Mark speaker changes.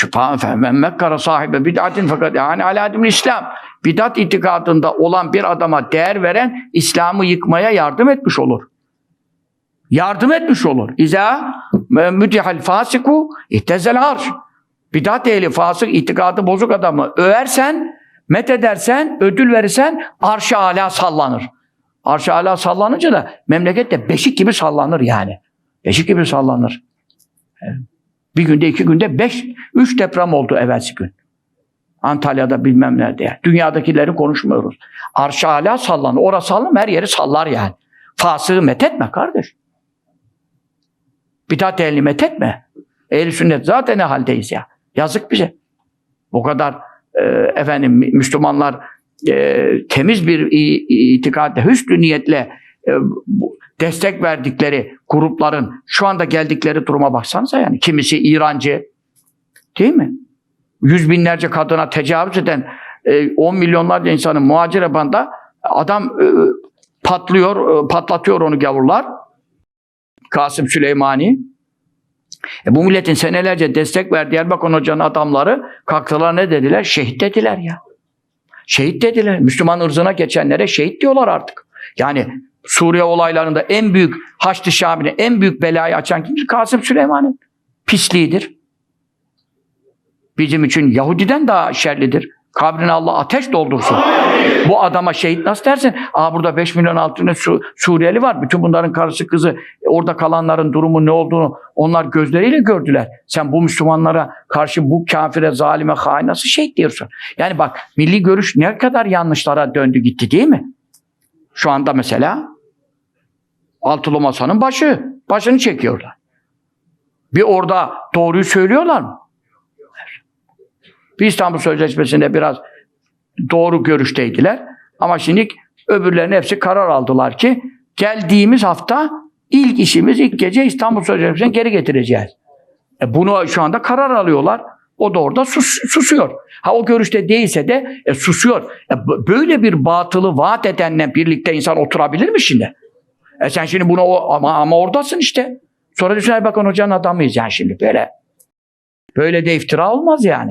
Speaker 1: Şüphan fehmen mekkara sahibe bid'atin fakat yani ala İslam. Bidat itikadında olan bir adama değer veren İslam'ı yıkmaya yardım etmiş olur. Yardım etmiş olur. İza müdihal fasiku ittezel arş. Bidat ehli fasık itikadı bozuk adamı översen, met edersen, ödül verirsen arş-ı ala sallanır. Arş-ı ala sallanınca da memlekette beşik gibi sallanır yani. Beşik gibi sallanır. Bir günde, iki günde beş, üç deprem oldu evvelsi gün. Antalya'da bilmem nerede. Dünyadakileri konuşmuyoruz. Arş-ı ala sallanır. Orası sallanır, her yeri sallar yani. Fasığı methetme kardeş. Bidat ehli methetme. Ehl-i sünnet zaten ne haldeyiz ya. Yazık bize. Bu kadar e, efendim Müslümanlar e, temiz bir itikatle, hüsnü niyetle e, bu, destek verdikleri grupların şu anda geldikleri duruma baksanıza yani. Kimisi İrancı, değil mi? Yüz binlerce kadına tecavüz eden e, on milyonlarca insanın muhacir ebanda adam e, patlıyor, e, patlatıyor onu gavurlar. Kasım Süleymani. E, bu milletin senelerce destek verdiği Erbakan Hoca'nın adamları kalktılar ne dediler? Şehit dediler ya. Şehit dediler. Müslüman ırzına geçenlere şehit diyorlar artık. Yani Suriye olaylarında en büyük Haçlı Şami'ne en büyük belayı açan kimdir? Kasım Süleyman'ın pisliğidir. Bizim için Yahudiden daha şerlidir. Kabrine Allah ateş doldursun. Bu adama şehit nasıl dersin? Aa burada 5 milyon altında Su Suriyeli var. Bütün bunların karısı kızı orada kalanların durumu ne olduğunu onlar gözleriyle gördüler. Sen bu Müslümanlara karşı bu kafire, zalime, hain nasıl şehit diyorsun? Yani bak milli görüş ne kadar yanlışlara döndü gitti değil mi? Şu anda mesela altılı masanın başı. Başını çekiyorlar. Bir orada doğruyu söylüyorlar mı? Bir İstanbul Sözleşmesi'nde biraz doğru görüşteydiler. Ama şimdi öbürlerin hepsi karar aldılar ki geldiğimiz hafta ilk işimiz ilk gece İstanbul Sözleşmesi'ni geri getireceğiz. E bunu şu anda karar alıyorlar. O da orada sus, susuyor. Ha o görüşte değilse de e, susuyor. E, böyle bir batılı vaat edenle birlikte insan oturabilir mi şimdi? E sen şimdi bunu o, ama, ama oradasın işte. Sonra düşün Erbakan Hoca'nın adamıyız yani şimdi böyle. Böyle de iftira olmaz yani.